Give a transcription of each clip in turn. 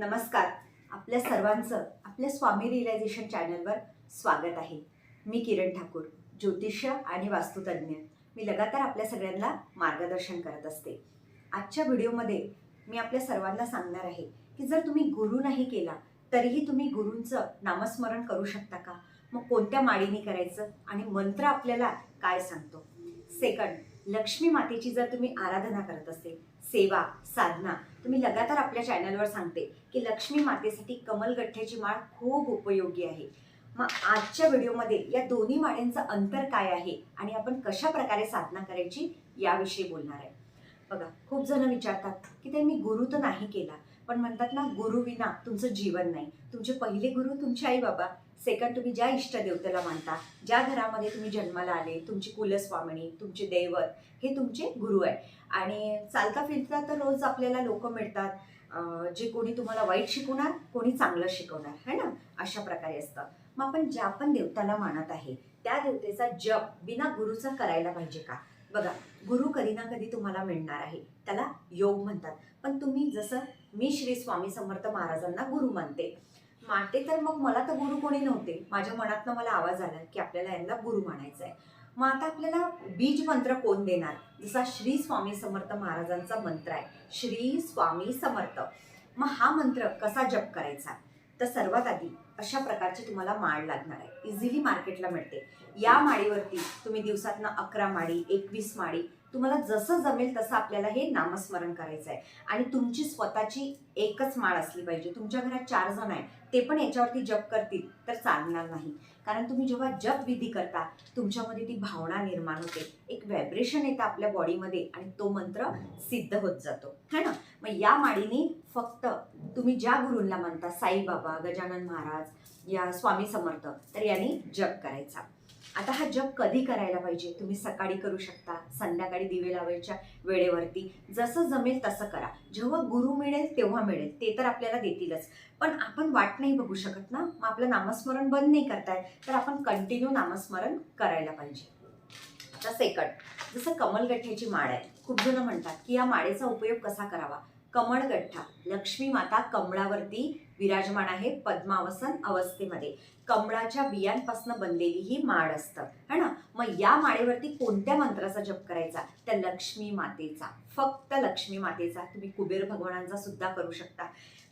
नमस्कार. आपल्या सर्वांचं आपल्या स्वामी रिअलायझेशन चॅनलवर स्वागत आहे. मी किरण ठाकूर ज्योतिष्य आणि वास्तुतज्ञ. मी लगातार आपल्या सगळ्यांना मार्गदर्शन करत असते. आजच्या व्हिडिओमध्ये मी आपल्या सर्वांना सांगणार आहे की जर तुम्ही गुरु नाही केला तरीही तुम्ही गुरूंचं नामस्मरण करू शकता का? मग कोणत्या माळीने करायचं आणि मंत्र आपल्याला काय सांगतो? सेकंड लक्ष्मी मातेची जर तुम्ही आराधना करत असेल सेवा साधना तुम्ही लगातार आपल्या चॅनलवर सांगते की लक्ष्मी मातेसाठी कमलगठ्ठ्याची माळ खूप उपयोगी आहे. मग आजच्या व्हिडिओमध्ये या दोन्ही माळ्यांचं अंतर काय आहे आणि आपण कशा प्रकारे साधना करायची याविषयी बोलणार आहे. बघा खूप जण विचारतात की ते मी गुरु तर नाही केला पण म्हणतात ना गुरुविना तुमचं जीवन नाही. तुमचे पहिले गुरु तुमचे आई बाबा सेकंड तुम्ही ज्या इष्टदेवतेला मानता ज्या घरामध्ये तुम्ही जन्माला आले तुमची कुलस्वामिनी तुमचे दैवत हे तुमचे गुरु आहे. आणि चालता फिरता तर रोज आपल्याला लोक मिळतात जे कोणी तुम्हाला वाईट शिकवणार कोणी चांगलं शिकवणार है ना? अशा प्रकारे असतं. मग आपण ज्या पण देवताला मानत आहे त्या देवतेचा जप बिना गुरुचा करायला पाहिजे का? बघा गुरु कधी ना कधी तुम्हाला मिळणार आहे. त्याला योग म्हणतात. पण तुम्ही जसं मी श्री स्वामी समर्थ महाराजांना गुरु मानते मानते तर मग मला तर गुरु कोणी नव्हते. माझ्या मनातनं मला आवाज आला की आपल्याला यांना गुरु म्हणायचा आहे. मग आता आपल्याला बीज मंत्र कोण देणार? जसा श्री स्वामी समर्थ महाराजांचा मंत्र आहे. श्री स्वामी समर्थ. मग हा मंत्र कसा जप करायचा? तर सर्वात आधी अशा प्रकारची तुम्हाला माळ लागणार आहे. इझिली मार्केटला मिळते. या माळीवरती तुम्ही दिवसातनं अकरा माळी एकवीस माळी तुम्हाला जसं जमेल तसं आपल्याला हे नामस्मरण करायचं आहे आणि तुमची स्वतःची एकच माळ असली पाहिजे. तुमच्या घरात चार जण आहे ते पण याच्यावरती जप करतील तर चालणार नाही. कारण तुम्ही जेव्हा जप विधी करता तुमच्यामध्ये ती भावना निर्माण होते. एक व्हायब्रेशन येतं आपल्या बॉडीमध्ये आणि तो मंत्र सिद्ध होत जातो. है ना? मग या माळीने फक्त तुम्ही ज्या गुरूंना म्हणता साईबाबा गजानन महाराज या स्वामी समर्थ तर यांनी जप करायचा. आता हा जप कधी करायला पाहिजे? तुम्ही सकाळी करू शकता संध्याकाळी दिवे लावायच्या वेळेवरती. जसं जमेल तसं करा. जेव्हा गुरु मिळेल तेव्हा मिळेल. ते तर आपल्याला देतीलच. पण आपण वाट नाही बघू शकत ना? मग आपलं नामस्मरण बंद नाही करताय तर आपण कंटिन्यू नामस्मरण करायला पाहिजे. आता सेकंड. जसं कमलगठ्ठ्याची माळ आहे. खूप जण म्हणतात की या माळेचा उपयोग कसा करावा? कमळगठ्ठा लक्ष्मी माता कमळावरती विराजमान आहे पद्मावसन अवस्थेमध्ये. कमळाच्या बियांपासून बनलेली ही माळ असतं. है ना? मग या माळेवरती कोणत्या मंत्राचा जप करायचा? त्या लक्ष्मी मातेचा. फक्त लक्ष्मी मातेचा. तुम्ही कुबेर भगवानांचा सुद्धा करू शकता.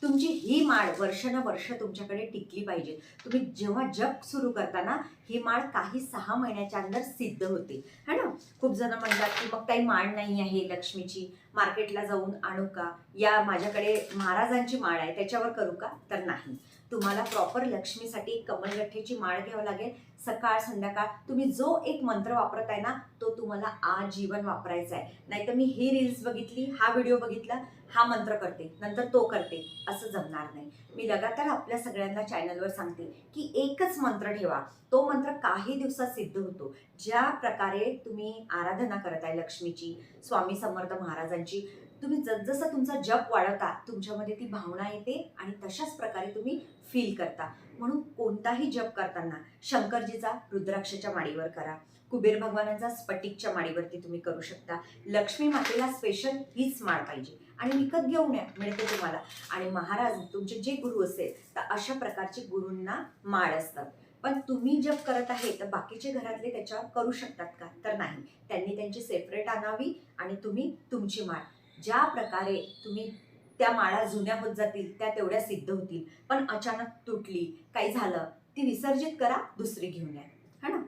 तुमची ही माळ वर्षानुवर्ष तुमच्याकडे टिकली पाहिजे. तुम्ही जेव्हा जप सुरू करताना ही माळ काही सहा महिन्याच्या अंदर सिद्ध होते. है ना? खूप जण म्हणतात की मग काही माळ नाही आहे लक्ष्मीची. मार्केटला जाऊन आणू का? या माझ्याकडे महाराजांची माळ आहे. त्याच्यावर करू का? तर नाही. तुम्हाला प्रॉपर लक्ष्मीसाठी कमलगठ्ठेची माळ घ्यावं लागेल. सकाळ संध्याकाळ तुम्ही जो एक मंत्र वापरत आहे ना तो तुम्हाला आजीवन वापरायचा आहे. नाहीतर मी ही रील्स बघितली हा व्हिडिओ बघितला हा मंत्र करते नंतर तो करते असं जमणार नाही. मी लगातार आपल्या सगळ्यांना चॅनलवर सांगते की एकच मंत्र ठेवा. तो मंत्र काही दिवसात सिद्ध होतो. ज्या प्रकारे तुम्ही आराधना करत आहे लक्ष्मीची स्वामी समर्थ महाराजांची तुम्ही जसजसं तुमचा जप वाढवता तुमच्यामध्ये ती भावना येते आणि तशाच प्रकारे तुम्ही फील करता. म्हणून कोणताही जप करताना शंकरजीचा रुद्राक्षाच्या माडीवर करा. कुबेर भगवानांचा स्फटिकच्या माडीवरती तुम्ही करू शकता. लक्ष्मी मातेला स्पेशल हीच माळ पाहिजे. आणि विकत घेऊन या मिळते तुम्हाला. आणि महाराज तुमचे जे गुरु असेल तर अशा प्रकारचे गुरूंना माळ असतात. पण तुम्ही जप करत आहे तर बाकीचे घरातले त्याच्यावर करू शकतात का? तर नाही. त्यांनी त्यांची सेपरेट आणावी आणि तुम्ही तुमची माळ. ज्या प्रकारे तुम्ही त्या माळा जुन्या होत जातील त्या तेवढ्या सिद्ध होतील. पण अचानक तुटली काही झालं ती विसर्जित करा दुसरी घेऊन या. है ना?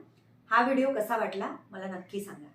हा व्हिडिओ कसा वाटला मला नक्की सांगा.